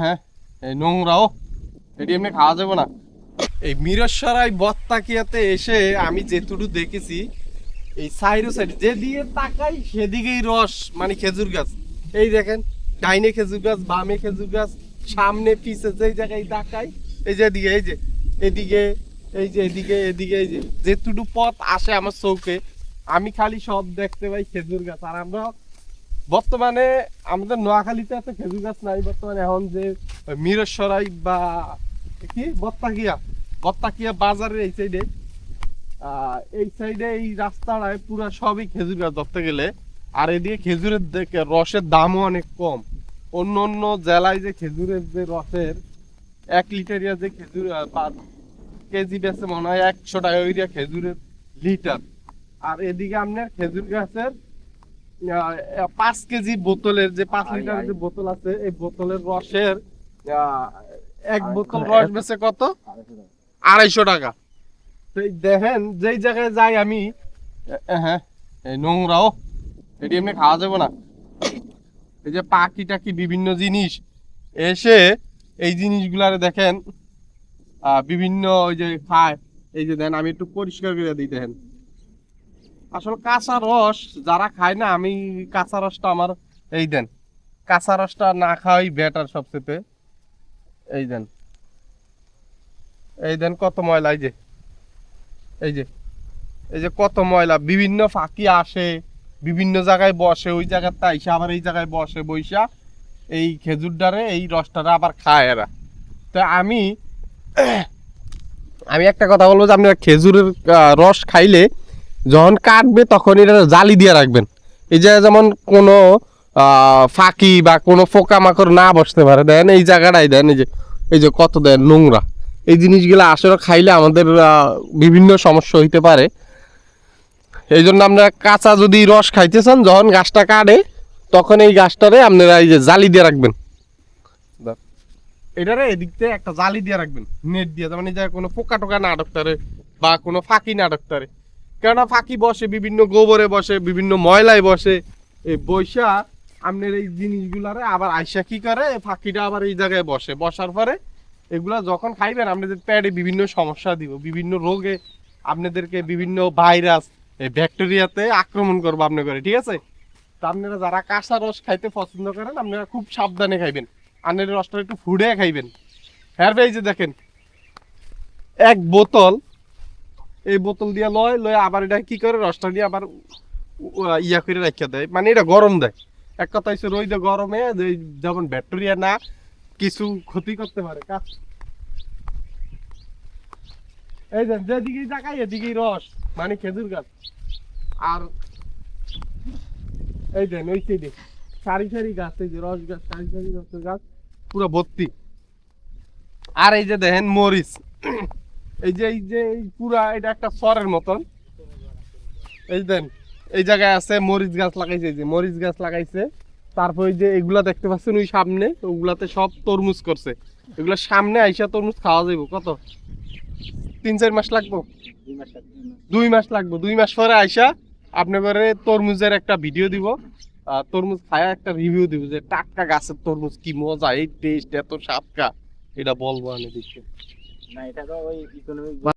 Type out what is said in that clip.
হ্যাঁ এই নোংরাও এটি এমনি খাওয়া যাবে না। এই মিরসরাই বত্তাকিয়াতে এসে আমি যেটুকু দেখেছি, এই সাইরো সাইড যেদিকে তাকাই সেদিকেই রস মানে খেজুর গাছ। এই দেখেন, ডাইনে খেজুর গাছ, বামে খেজুর গাছ, সামনে পিছে যেই জায়গায় তাকাই, এই যে এদিকে, এই যে, এদিকে, এই যে এদিকে এদিকে, এই যে যেটুকু পথ আসে আমার চৌকে। আমি খালি সব দেখতে পাই খেজুর গাছ, আর আমরা বর্তমানে আমাদের নোয়াখালীতে এত খেজুর গাছ নাই, বর্তমানে এখন যে মিরসরাই বা কি, বত্তাকিয়া বত্তাকিয়া বাজারের এই সাইডে এই সাইডে এই রাস্তাটায় পুরো সবই খেজুর গাছ ধরতে গেলে, আর এদিকে খেজুরের রসের দামও অনেক কম। অন্য অন্য জেলায় যে খেজুরের যে রসের এক লিটারিয়া যে খেজুর কেজি বেচে মনে হয় একশো টাকা খেজুরের লিটার আর এদিকে আপনার খেজুর গাছের পাঁচ কেজি বোতলের যে পাঁচ লিটার যে বোতল আছে এই বোতলের রসের এক বোতল রস বেচে কত? আড়াইশো টাকা। দেখেন যেই জায়গায় যাই আমি হ্যাঁ এই নোংরাও এটি এমনি খাওয়া যাবে না। এই যে পাখি টাকি বিভিন্ন জিনিস এসে এই জিনিসগুলারে দেখেন আহ, বিভিন্ন ওই যে খায়। এই যে দেন আমি একটু পরিষ্কার করে দিই দেখেন। আসলে কাঁচা রস যারা খায় না, আমি কাঁচা রসটা আমার, এই দেন, কাঁচা রসটা না খাওয়াই বেটার সবচেয়ে। এই দেন এই দেন কত ময়লা, এই যে এই যে এই যে কত ময়লা, বিভিন্ন ফাঁকি আসে, বিভিন্ন জায়গায় বসে, ওই জায়গাতে আইসা, আবার এই জায়গায় বসে, বইসা, এই খেজুর ডারে এই রসটারে আবার খায় এরা। তো আমি আমি একটা কথা বলব যে, আপনারা খেজুরের রস খাইলে যখন কাটবে তখন এটা জালি দিয়ে রাখবেন। এই যে যেমন কোনো ফাঁকি বা কোনো পোকামাকড় না বসতে পারে, দেন এই জায়গাটাই দেন, এই যে এই যে কত দেন, নোংরা। এই জিনিসগুলো আসলে খাইলে আমাদের বিভিন্ন সমস্যা হইতে পারে। এই জন্য আপনারা কাঁচা যদি রস খাইতে চান, যখন গাছটা কাটে, তখন এই গাছটারে আপনারা এই যে জালি দিয়ে রাখবেন। এটারে এদিক থেকে একটা জালি দিয়ে রাখবেন, নেট দিয়ে। মানে যে কোনো পোকা টোকা না আটকতারে বা কোনো ফাঁকি না আটকতারে কেননা ফাঁকি বসে, বিভিন্ন গোবরে বসে, বিভিন্ন ময়লায় বসে। এই বৈশা আপনার এই জিনিসগুলারে আবার আইসা কি করে? ফাঁকিটা আবার এই জায়গায় বসে। বসার পরে এগুলা যখন খাইবেন, আপনাদের প্যাডে বিভিন্ন সমস্যা দিব। বিভিন্ন রোগে আপনাদেরকে বিভিন্ন ভাইরাস, এই ব্যাকটেরিয়াতে আক্রমণ করব আপনি করে, ঠিক আছে? তা আপনারা যারা কাঁচা রস খাইতে পছন্দ করেন, আপনারা খুব সাবধানে খাইবেন। আপনার রসটা একটু ফুড়ে খাইবেন। হ্যাঁ ভাই যে দেখেন, এক বোতল এই বোতল দিয়ে লয় লয় আবার এটা কি করে? রসটা দিয়ে আবার ইয়া করে রাখিয়া দেয়। মানে এটা গরম দেয়। এক কথা হচ্ছে রইদে গরমে যেমন ব্যাকটেরিয়া না, কিছু ক্ষতি করতে পারে। কাজ। এই যে, যেদিকেই তাকাই, এদিকেই রস মানে খেজুর গাছ। আর এই দেন ওই সাইডে সারি সারি গাছ, এই যে রস গাছ, সারি সারি রসের গাছ, পুরো ভর্তি। আর এই যে দেখেন, মরিচ। এই যে এই যে, এই পুরা এটা একটা সরের মতন। এই দেন, এই জায়গায় আছে মরিচ গাছ লাগাইছে, এই যে মরিচ গাছ লাগাইছে। তারপর যে এগুলা দেখতে পাচ্ছেন ওই সামনে, ওগুলাতে সব তরমুজ করছে। এগুলা সামনে আইসা তরমুজ খাওয়া যাইব, কত? তিন, চার মাস লাগবো? দুই মাস লাগবো। দুই মাস পরে আইসা আপনাদের তরমুজের একটা ভিডিও দিব। তরমুজ খায়া একটা রিভিউ দিব যে টাটকা গাছের তরমুজ কি মজা, এই টেস্ট এত সাতকা এটা বলব আমি দেখতে। না এটা তো ওই ইকোনমিক